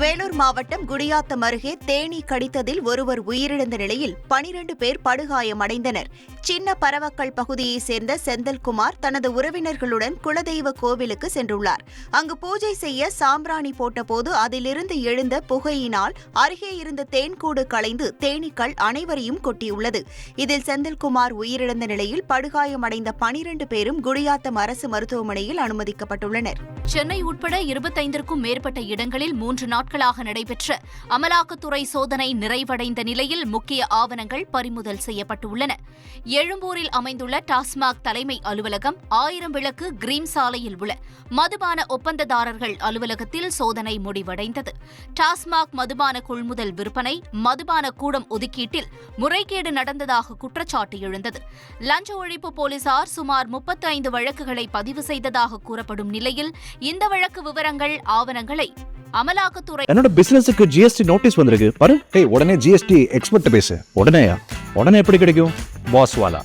வேலூர் மாவட்டம் குடியாத்தம் அருகே தேனீ கடித்ததில் ஒருவர் உயிரிழந்த நிலையில் பனிரண்டு பேர் படுகாயமடைந்தனர். சின்ன பரவக்கல் பகுதியைச் சேர்ந்த செந்தல்குமார் தனது உறவினர்களுடன் குலதெய்வ கோவிலுக்கு சென்றுள்ளார். அங்கு பூஜை செய்ய சாம்பிராணி போட்டபோது அதிலிருந்து எழுந்த புகையினால் அருகே இருந்த தேன்கூடு களைந்து தேனீக்கள் அனைவரையும் கொட்டியுள்ளது. இதில் செந்தில்குமார் உயிரிழந்த நிலையில் படுகாயமடைந்த பனிரண்டு பேரும் குடியாத்தம் அரசு மருத்துவமனையில் அனுமதிக்கப்பட்டுள்ளனர். சென்னை உட்பட இருபத்தைந்திற்கும் மேற்பட்ட இடங்களில் மூன்று நாட்களாக நடைபெற்ற அமலாக்கத்துறை சோதனை நிறைவடைந்த நிலையில் முக்கிய ஆவணங்கள் பறிமுதல் செய்யப்பட்டுள்ளன. எழும்பூரில் அமைந்துள்ள டாஸ்மாக் தலைமை அலுவலகம் ஆயிரம் விளக்கு கிரீம் சாலையில் உள்ள மதுபான ஒப்பந்ததாரர்கள் அலுவலகத்தில் சோதனை முடிவடைந்தது. டாஸ்மாக் மதுபான கொள்முதல் விற்பனை மதுபான கூடம் ஒதுக்கீட்டில் முறைகேடு நடந்ததாக குற்றச்சாட்டு எழுந்தது. லஞ்ச ஒழிப்பு போலீசார் சுமார் முப்பத்தி ஐந்து வழக்குகளை பதிவு செய்ததாக கூறப்படும் நிலையில் இந்த வழக்கு விவரங்கள் ஆவணங்களை அமலாக்கத்துறை என்னோட பிசினஸுக்கு ஜிஎஸ்டி நோட்டீஸ் வந்திருக்கு. பாரு. டேய் உடனே ஜிஎஸ்டி எக்ஸ்பர்ட் பேசு. உடனேயா? உடனே எப்படி கிடைக்கும்? பாஸ் வாலா.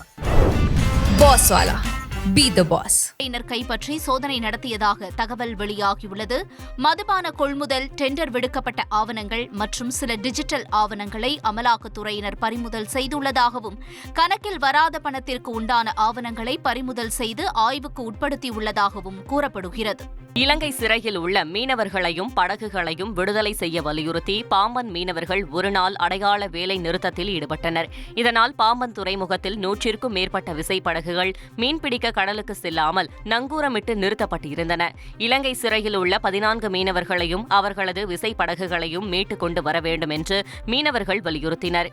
The boss. துறையினர் கைப்பற்றி சோதனை நடத்தியதாக தகவல் வெளியாகியுள்ளது. மதுபான கொள்முதல் டெண்டர் விடுக்கப்பட்ட ஆவணங்கள் மற்றும் சில டிஜிட்டல் ஆவணங்களை அமலாக்கத்துறையினர் பறிமுதல் செய்துள்ளதாகவும் கணக்கில் வராத பணத்திற்கு உண்டான ஆவணங்களை பறிமுதல் செய்து ஆய்வுக்கு உட்படுத்தியுள்ளதாகவும் கூறப்படுகிறது. இலங்கை சிறையில் உள்ள மீனவர்களையும் படகுகளையும் விடுதலை செய்ய வலியுறுத்தி பாம்பன் மீனவர்கள் ஒருநாள் அடையாள வேலை நிறுத்தத்தில் ஈடுபட்டனர். இதனால் பாம்பன் துறைமுகத்தில் நூற்றிற்கும் மேற்பட்ட விசைப்படகுகள் மீன்பிடிக்க கடலுக்கு செல்லாமல் நங்கூரமிட்டு நிறுத்தப்பட்டிருந்தன. இலங்கை சிறையில் உள்ள பதினான்கு மீனவர்களையும் அவர்களது விசைப்படகுகளையும் மீட்டுக் கொண்டு வர வேண்டும் என்று மீனவர்கள் வலியுறுத்தினர்.